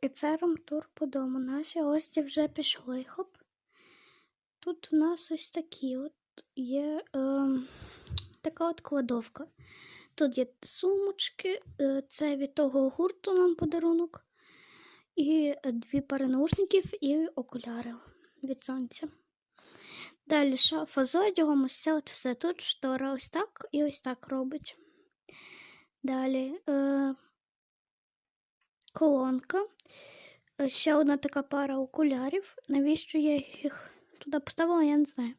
і це румтур по дому. Наші гості вже пішли. Хоп. Тут у нас ось такі от є е, така от кладовка. Тут є сумочки, е, це від того гурту нам подарунок. І е, дві пари наушників і окуляри від сонця. Далі шафа з одягом, ось це от все. Тут штора ось так і ось так робить. Далі е, колонка. Е, Ще одна така пара окулярів. Навіщо я їх туди поставила, я не знаю.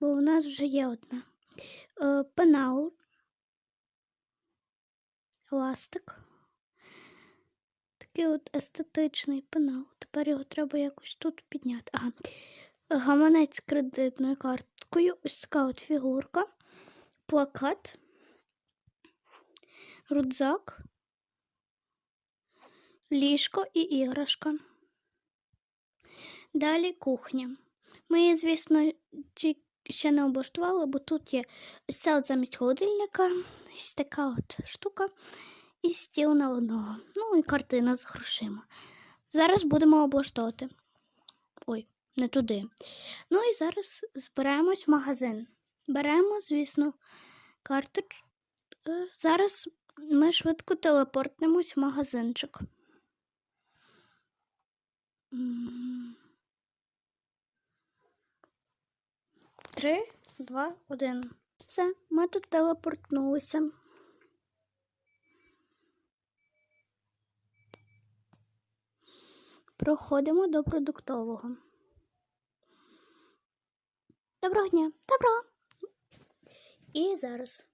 Бо у нас вже є одна. Е, пенал. Еластик. Такий от естетичний пенал. Тепер його треба якось тут підняти. Ага. Гаманець з кредитною карткою. Ось така от фігурка. Плакат. Рюкзак. Ліжко і іграшка. Далі кухня. Ми її, звісно, ще не облаштували, бо тут є ось це от замість холодильника, ось така от штука, і стіл на одного. Ну і картина з грошима. Зараз будемо облаштовувати. Ой, не туди. Ну і зараз збираємось в магазин. Беремо, звісно, карточ. Е, Зараз ми швидко телепортнемось в магазинчик. Три, два, один. Все, ми тут телепортнулися. Проходимо до продуктового. Доброго дня. Доброго. І зараз.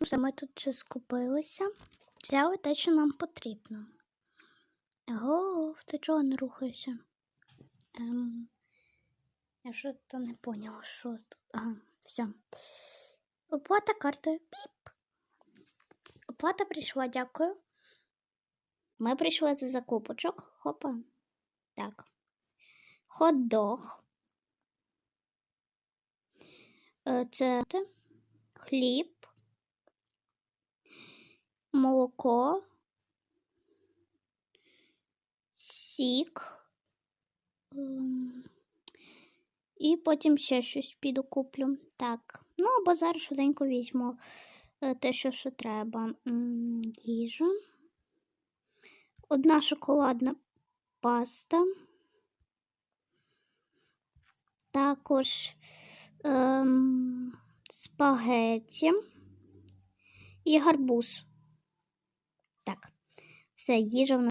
Все, ми тут вже скупилися. Взяли те, що нам потрібно. Ого, ти чого не рухаєшся? Ем, я що то не поняла, що тут. Ага, все. Оплата картою. Піп. Оплата прийшла, дякую. Ми прийшли за закупочок. Хопа. Так. Хот-дог. Е, Це хліб, молоко, сік. ем, І потім ще щось піду куплю. Так. Ну, або зараз швиденько візьму е, те, що, що треба. Їжа. Одна шоколадна паста. Також ем, спагеті і гарбуз. Так, все, їжа в нас.